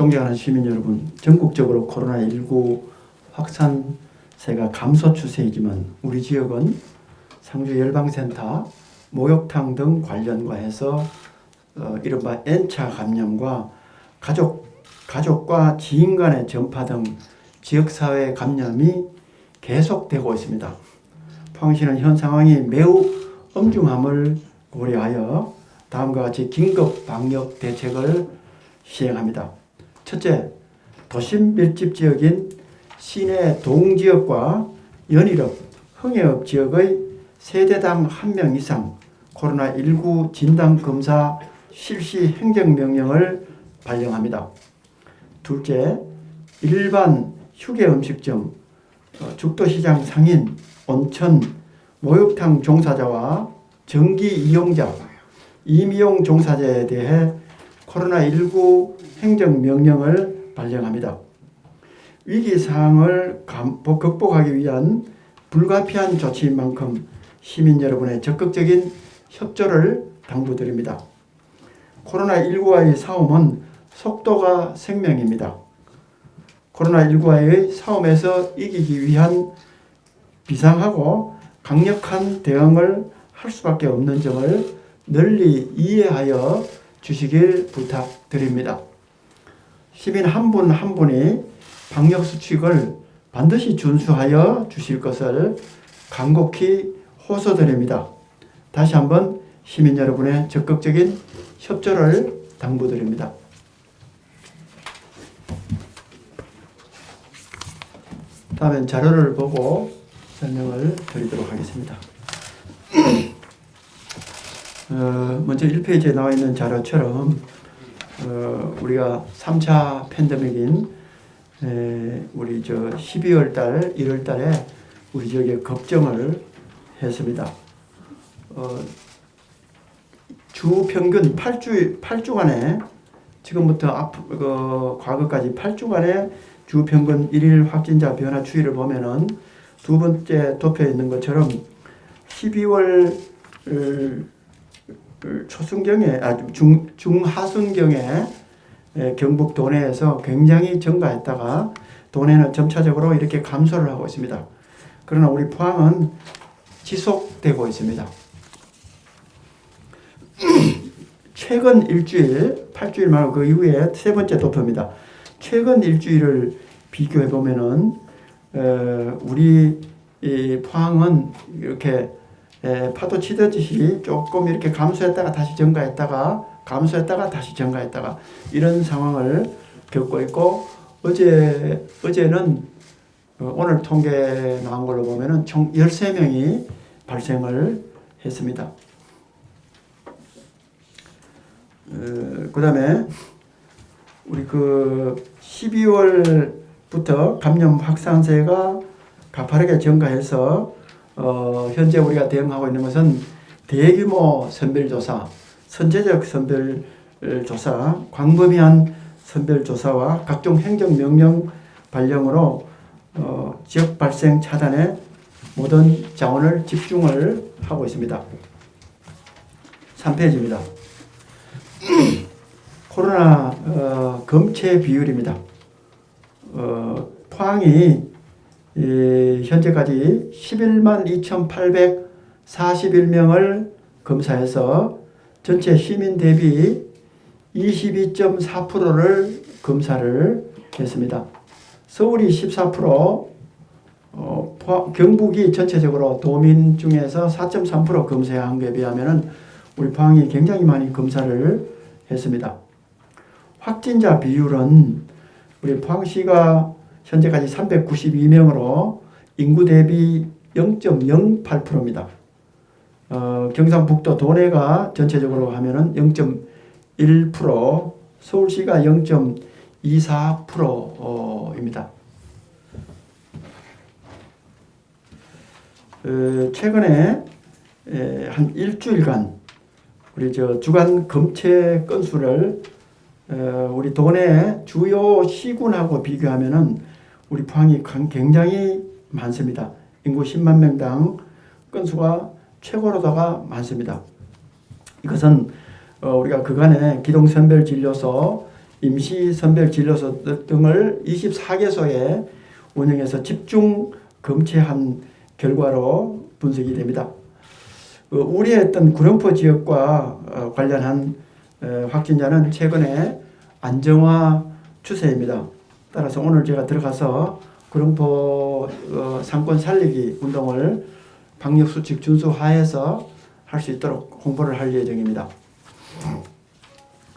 존경하는 시민 여러분, 전국적으로 코로나19 확산세가 감소 추세이지만 우리 지역은 상주 열방센터, 목욕탕 등 관련과 해서 어, 이른바 N차 감염과 가족 가족과 지인 간의 전파 등 지역사회 감염이 계속되고 있습니다. 포항시는 현 상황이 매우 엄중함을 고려하여 다음과 같이 긴급 방역 대책을 시행합니다. 첫째, 도심 밀집 지역인 시내 동지역과 연일업, 흥해업 지역의 세대당 한명 이상 코로나19 진단 검사 실시 행정명령을 발령합니다. 둘째, 일반 휴게 음식점, 어, 죽도시장 상인, 온천, 목욕탕 종사자와 전기 이용자, 임용 종사자에 대해 코로나19 행정명령을 발령합니다. 위기 상황을 감- 극복하기 위한 불가피한 조치인 만큼 시민 여러분의 적극적인 협조를 당부드립니다. 코로나19와의 싸움은 속도가 생명입니다. 코로나19와의 싸움에서 이기기 위한 비상하고 강력한 대응을 할 수밖에 없는 점을 널리 이해하여 주시길 부탁드립니다. 시민 한분한 분이 방역 수칙을 반드시 준수하여 주실 것을 간곡히 호소드립니다. 다시 한번 시민 여러분의 적극적인 협조를 당부드립니다. 다음엔 자료를 보고 설명을 드리도록 하겠습니다. 어, 먼저 1페이지에 나와 있는 자료처럼 어, 우리가 3차 팬데믹인 에, 우리 저 12월 달, 1월 달에 우리 지역에 걱정을 했습니다. 어, 주 평균 8주 8주간에 지금부터 앞 그, 과거까지 8주간의 주 평균 일일 확진자 변화 추이를 보면은 두 번째 도표에 있는 것처럼 12월 초순경에 아 중 중하순경에 에, 경북 도내에서 굉장히 증가했다가 도내는 점차적으로 이렇게 감소를 하고 있습니다. 그러나 우리 포항은 지속되고 있습니다. 최근 일주일, 8주일 말고 그 이후에 세 번째 도표입니다. 최근 일주일을 비교해 보면은 어, 우리 이 포항은 이렇게 에, 파도 치듯이 조금 이렇게 감소했다가 다시 증가했다가 감소했다가 다시 증가했다가 이런 상황을 겪고 있고 어제 어제는 어, 오늘 통계 나온 걸로 보면은 총 13명이 발생을 했습니다. 어, 그다음에 우리 그 12월부터 감염 확산세가 가파르게 증가해서 어, 현재 우리가 대응하고 있는 것은 대규모 선별조사, 선제적 선별조사, 광범위한 선별조사와 각종 행정명령 발령으로 어, 지역 발생 차단에 모든 자원을 집중을 하고 있습니다. 3페이지입니다. 코로나 어, 검체 비율입니다. 어, 포항이 이, 현재까지 11만 2,841명을 검사해서 전체 시민 대비 22.4%를 검사를 했습니다. 서울이 14%, 어, 포- 경북이 전체적으로 도민 중에서 4.3% 검사한 것에 비하면은 우리 포항이 굉장히 많이 검사를 했습니다. 확진자 비율은 우리 포항시가 현재까지 392명으로 인구 대비 0.08%입니다. 어, 경상북도 도내가 전체적으로 하면은 0.1%, 서울시가 0.24%입니다. 어, 최근에 에, 한 일주일간 우리 저 주간 검체 건수를 어, 우리 도내 주요 시군하고 비교하면은 우리 포항이 강- 굉장히 많습니다. 인구 10만 명당 건수가 최고로다가 많습니다. 이것은 어, 우리가 그간에 기동선별진료소 임시 선별 진료소 등을 24개소에 운영해서 집중 검체한 결과로 분석이 됩니다. 어, 우려했던 구룡포 지역과 어, 관련한 어, 확진자는 최근에 안정화 추세입니다. 따라서 오늘 제가 들어가서 구룡포 상권 살리기 운동을 방역수칙 준수하에서 할 수 있도록 홍보를 할 예정입니다.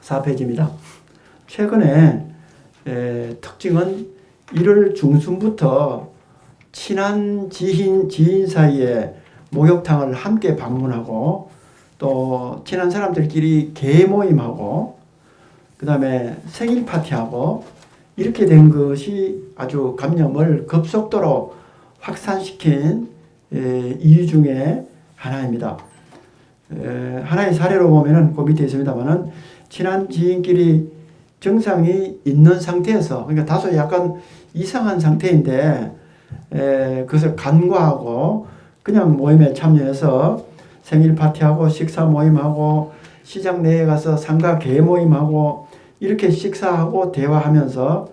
4페이지입니다. 최근에 에, 특징은 1월 중순부터 친한 지인, 지인 사이에 목욕탕을 함께 방문하고 또 친한 사람들끼리 개 모임하고 그 다음에 생일 파티하고 이렇게 된 것이 아주 감염을 급속도로 확산시킨 이유 중에 하나입니다. 하나의 사례로 보면은 그 밑에 있습니다만은 친한 지인끼리 증상이 있는 상태에서 그러니까 다소 약간 이상한 상태인데 그것을 간과하고 그냥 모임에 참여해서 생일 파티하고 식사 모임하고 시장 내에 가서 상가 개 모임하고 이렇게 식사하고 대화하면서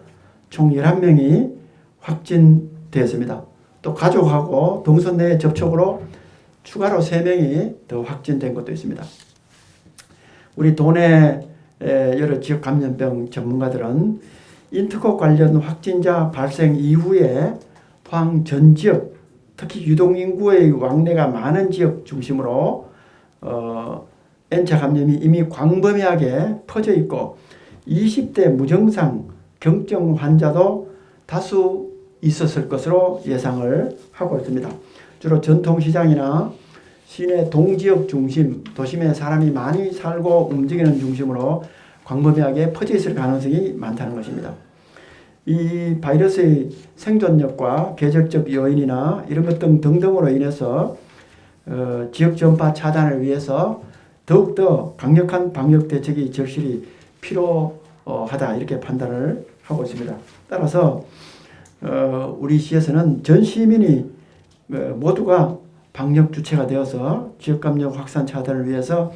총 11명이 확진되었습니다. 또 가족하고 동선 내 접촉으로 추가로 3명이 더 확진된 것도 있습니다. 우리 도내 여러 지역 감염병 전문가들은 인트코 관련 확진자 발생 이후에 포항 전 지역 특히 유동인구의 왕래가 많은 지역 중심으로 어, N차 감염이 이미 광범위하게 퍼져 있고 20대 무증상 경증 환자도 다수 있었을 것으로 예상을 하고 있습니다. 주로 전통시장이나 시내 동지역 중심, 도심에 사람이 많이 살고 움직이는 중심으로 광범위하게 퍼져 있을 가능성이 많다는 것입니다. 이 바이러스의 생존력과 계절적 요인이나 이런 것 등 등등으로 인해서 어, 지역 전파 차단을 위해서 더욱더 강력한 방역 대책이 절실히 필요 하다 이렇게 판단을 하고 있습니다. 따라서 어, 우리 시에서는 전 시민이 어, 모두가 방역 주체가 되어서 지역 감염 확산 차단을 위해서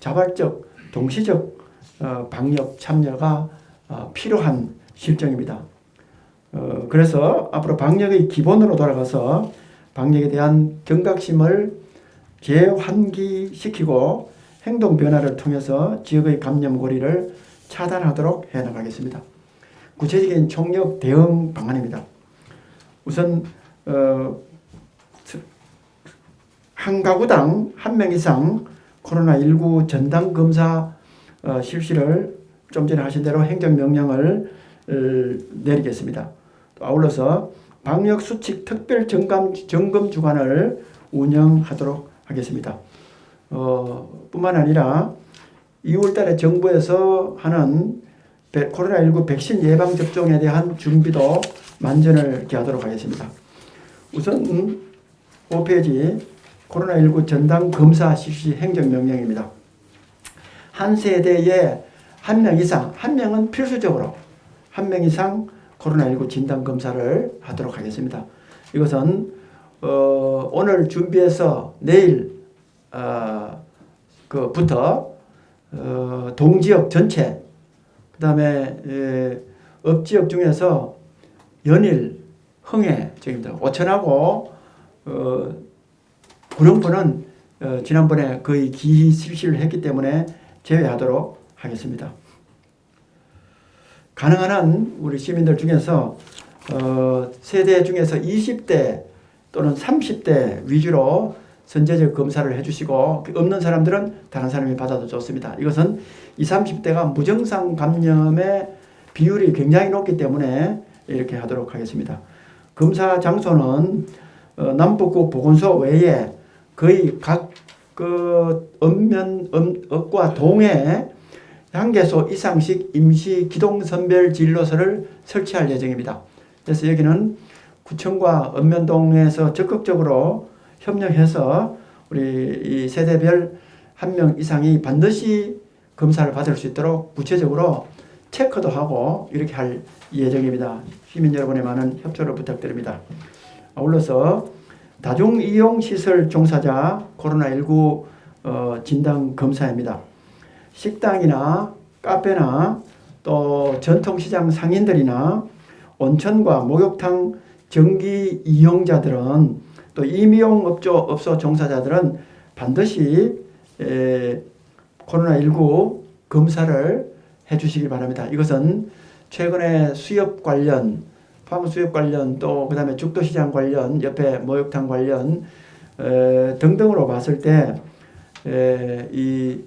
자발적 동시적 어, 방역 참여가 어, 필요한 실정입니다. 어, 그래서 앞으로 방역의 기본으로 돌아가서 방역에 대한 경각심을 재환기시키고 행동 변화를 통해서 지역의 감염 고리를 차단하도록 해 나가겠습니다. 구체적인 총력 대응 방안입니다. 우선 어, 한 가구당 한 명 이상 코로나19 전담 검사 어, 실시를 좀 전에 하신 대로 행정명령을 어, 내리겠습니다. 아울러서 방역수칙 특별 점검, 점검 주간을 운영하도록 하겠습니다. 어, 뿐만 아니라 2월 달에 정부에서 하는 코로나19 백신 예방 접종에 대한 준비도 만전을 기하도록 하겠습니다. 우선 5페이지 코로나19 전담 검사 실시 행정명령입니다. 한 세대에 한 명 이상, 한 명은 필수적으로 한 명 이상 코로나19 진단 검사를 하도록 하겠습니다. 이것은 어, 오늘 준비해서 내일 어, 그부터 어, 동지역 전체 그 다음에 에, 읍지역 중에서 연일 흥해 저입니다. 오천하고 어, 구룡포는 어, 지난번에 거의 기 실시를 했기 때문에 제외하도록 하겠습니다. 가능한 한 우리 시민들 중에서 어, 세대 중에서 20대 또는 30대 위주로 선제적 검사를 해주시고 없는 사람들은 다른 사람이 받아도 좋습니다. 이것은 20, 30대가 무증상 감염의 비율이 굉장히 높기 때문에 이렇게 하도록 하겠습니다. 검사 장소는 어, 남북구 보건소 외에 거의 각그 읍면 읍과 동에 한 개소 이상씩 임시 기동 선별 진료소를 설치할 예정입니다. 그래서 여기는 구청과 읍면동에서 적극적으로 협력해서 우리 이 세대별 한 명 이상이 반드시 검사를 받을 수 있도록 구체적으로 체크도 하고 이렇게 할 예정입니다. 시민 여러분의 많은 협조를 부탁드립니다. 아울러서 다중이용시설 종사자 코로나19 어, 진단 검사입니다. 식당이나 카페나 또 전통시장 상인들이나 온천과 목욕탕 전기 이용자들은 또 임용 업조 업소 종사자들은 반드시 에, 코로나19 검사를 해 주시기 바랍니다. 이것은 최근에 수협 관련, 팜 수협 관련 또 그다음에 죽도시장 관련, 옆에 목욕탕 관련 에, 등등으로 봤을 때 이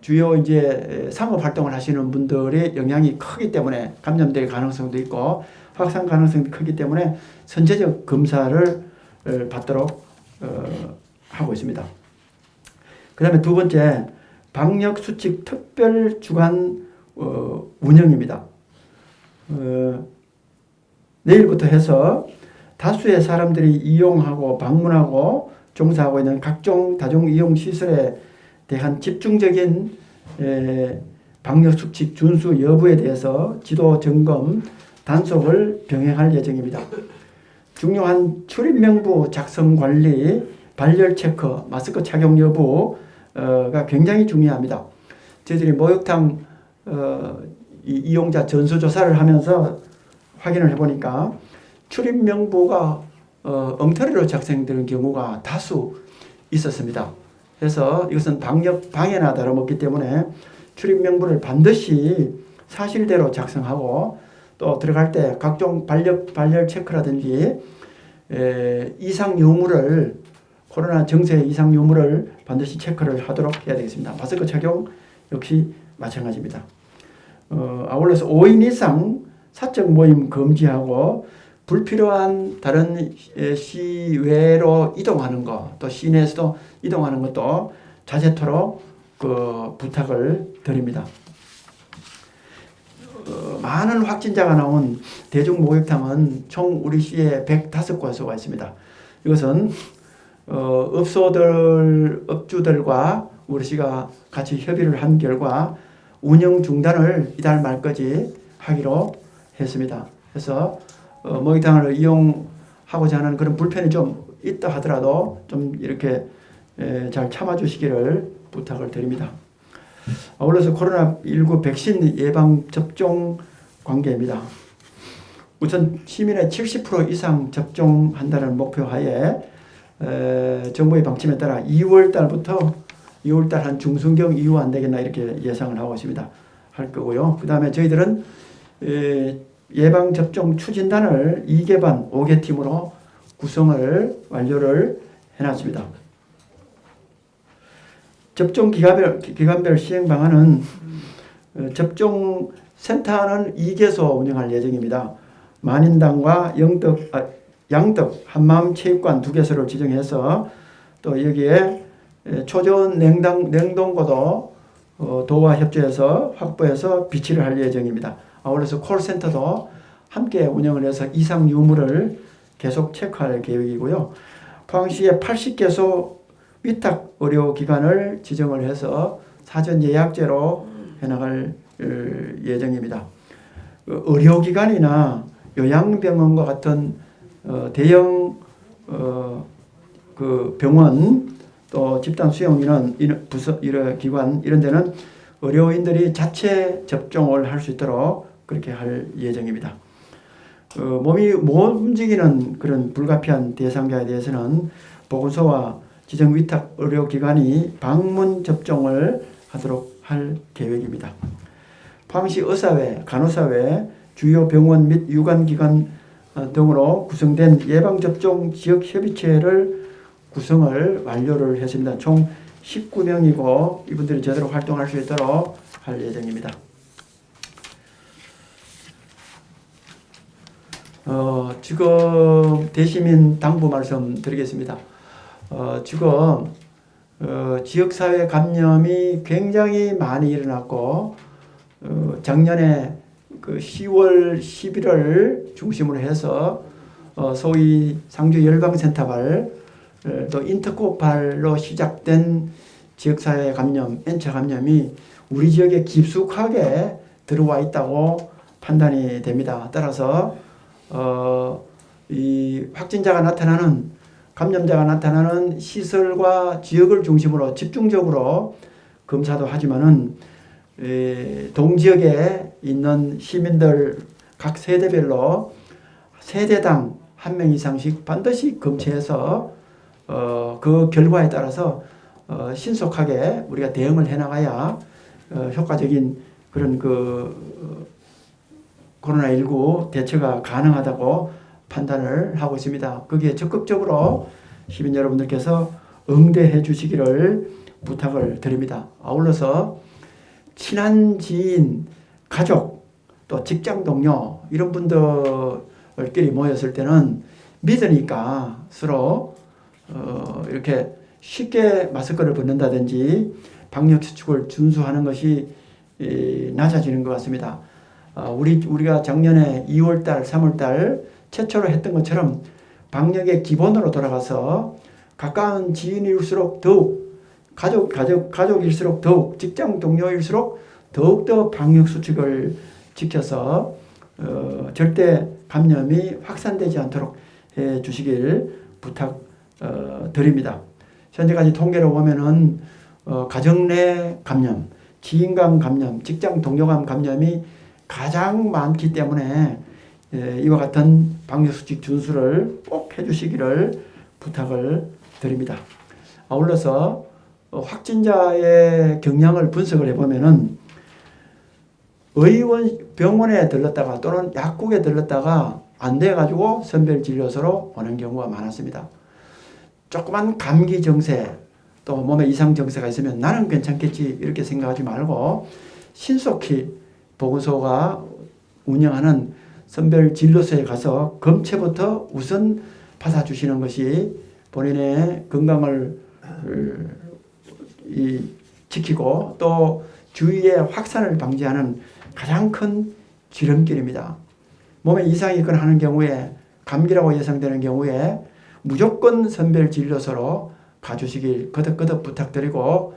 주요 이제 상업 활동을 하시는 분들의 영향이 크기 때문에 감염될 가능성도 있고 확산 가능성이 크기 때문에 선제적 검사를 어, 받도록 어, 하고 있습니다. 그 다음에 두 번째 방역 수칙 특별 주간 어, 운영입니다. 어, 내일부터 해서 다수의 사람들이 이용하고 방문하고 종사하고 있는 각종 다중 이용 시설에 대한 집중적인 에, 방역 수칙 준수 여부에 대해서 지도 점검 단속을 병행할 예정입니다. 중요한 출입 명부 작성 관리, 발열 체크, 마스크 착용 여부가 굉장히 중요합니다. 저희들이 목욕탕 어, 이- 이용자 전수 조사를 하면서 확인을 해보니까 출입 명부가 어, 엉터리로 작성되는 경우가 다수 있었습니다. 그래서 이것은 방역 방해나 다름없기 때문에 출입 명부를 반드시 사실대로 작성하고 또 들어갈 때 각종 발열 발열 체크라든지 에, 이상 요물을 코로나 정세 이상 요물을 반드시 체크를 하도록 해야 되겠습니다. 마스크 착용 역시 마찬가지입니다. 어, 아울러서 5인 이상 사적 모임 금지하고 불필요한 다른 시- 시외로 이동하는 것, 또 시내에서도 이동하는 것도 자제토록 그 부탁을 드립니다. 어, 많은 확진자가 나온 대중 목욕탕은 총 우리 시에 105곳소가 있습니다. 이것은 어, 업소들, 업주들과 우리 시가 같이 협의를 한 결과 운영 중단을 이달 말까지 하기로 했습니다. 그래서 어, 목욕탕을 이용하고자 하는 그런 불편이 좀 있다 하더라도 좀 이렇게 에, 잘 참아주시기를 부탁을 드립니다. 아울러서 코로나19 백신 예방 접종 관계입니다. 우선 시민의 70% 이상 접종한다는 목표 하에 에, 정부의 방침에 따라 2월 달부터 2월 달 한 중순경 이후 안 되겠나 이렇게 예상을 하고 있습니다. 할 거고요. 그 다음에 저희들은 에, 예방 접종 추진단을 2개 반 5개 팀으로 구성을 완료를 해놨습니다. 접종 기간별, 기간별 시행 방안은 어, 접종 센터는 2개소 운영할 예정입니다. 만인당과 영덕, 아, 양덕 한마음 체육관 두 개소를 지정해서 또 여기에 에, 초전 냉당, 냉동고도 어, 도와 협조해서 확보해서 비치를 할 예정입니다. 아울러서 콜센터도 함께 운영을 해서 이상 유무를 계속 체크할 계획이고요. 포항시에 80개소 위탁 의료 기관을 지정을 해서 사전 예약제로 해나갈 어, 예정입니다. 어, 의료기관이나 요양병원과 같은 어, 대형 어, 그 병원 또 집단 수용 이런 이런 부서 이런 기관 이런 데는 의료인들이 자체 접종을 할 수 있도록 그렇게 할 예정입니다. 어, 몸이 못 움직이는 그런 불가피한 대상자에 대해서는 보건소와 지정 위탁 의료기관이 방문 접종을 하도록 할 계획입니다. 포항시 의사회, 간호사회, 주요 병원 및 유관기관 어, 등으로 구성된 예방접종 지역협의체를 구성을 완료를 했습니다. 총 19명이고 이분들이 제대로 활동할 수 있도록 할 예정입니다. 어, 지금 대시민 당부 말씀 드리겠습니다. 어, 지금 어, 지역사회 감염이 굉장히 많이 일어났고 어, 작년에 그 10월, 11월 중심으로 해서 어, 소위 상주 열방센터발 어, 또 인터코발로 시작된 지역사회 감염, N차 감염이 우리 지역에 깊숙하게 들어와 있다고 판단이 됩니다. 따라서 어, 이 확진자가 나타나는 감염자가 나타나는 시설과 지역을 중심으로 집중적으로 검사도 하지만은 에, 동지역에 있는 시민들 각 세대별로 세대당 한 명 이상씩 반드시 검체해서 어, 그 결과에 따라서 어, 신속하게 우리가 대응을 해나가야 어, 효과적인 그런 그 어, 코로나19 대처가 가능하다고 판단을 하고 있습니다. 거기에 적극적으로 시민 여러분들께서 응대해 주시기를 부탁을 드립니다. 아울러서 친한 지인, 가족, 또 직장 동료 이런 분들끼리 모였을 때는 믿으니까 서로 어, 이렇게 쉽게 마스크를 벗는다든지 방역 수칙을 준수하는 것이 이, 낮아지는 것 같습니다. 어, 우리 우리가 작년에 2월달, 3월달 최초로 했던 것처럼 방역의 기본으로 돌아가서 가까운 지인일수록 더욱 가족 가족 가족일수록 더욱 직장 동료일수록 더욱 더 방역 수칙을 지켜서 어, 절대 감염이 확산되지 않도록 해 주시길 부탁 어, 드립니다. 현재까지 통계로 보면은 어, 가정 내 감염, 지인 간 감염, 직장 동료 간 감염이 가장 많기 때문에 예, 이와 같은 방역수칙 준수를 꼭 해주시기를 부탁을 드립니다. 아울러서 어, 확진자의 경향을 분석을 해보면은 의원 병원에 들렀다가 또는 약국에 들렀다가 안 돼가지고 선별진료소로 오는 경우가 많았습니다. 조그만 감기 증세 또 몸에 이상 증세가 있으면 나는 괜찮겠지 이렇게 생각하지 말고 신속히 보건소가 운영하는 선별 진료소에 가서 검체부터 우선 받아주시는 것이 본인의 건강을 이, 지키고 또 주위의 확산을 방지하는 가장 큰 지름길입니다. 몸에 이상이 있거나 하는 경우에 감기라고 예상되는 경우에 무조건 선별 진료소로 가주시길 거듭거듭 부탁드리고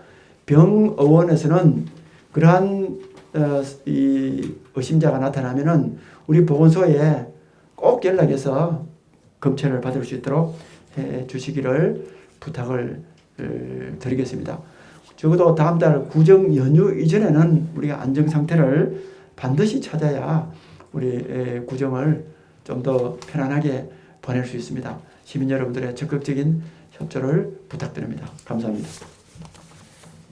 병의원에서는 그러한 어, 이 의심자가 나타나면은 우리 보건소에 꼭 연락해서 검체를 받을 수 있도록 해 주시기를 부탁을 어, 드리겠습니다. 적어도 다음 달 구정 연휴 이전에는 우리가 안정 상태를 반드시 찾아야 우리 구정을 좀 더 편안하게 보낼 수 있습니다. 시민 여러분들의 적극적인 협조를 부탁드립니다. 감사합니다.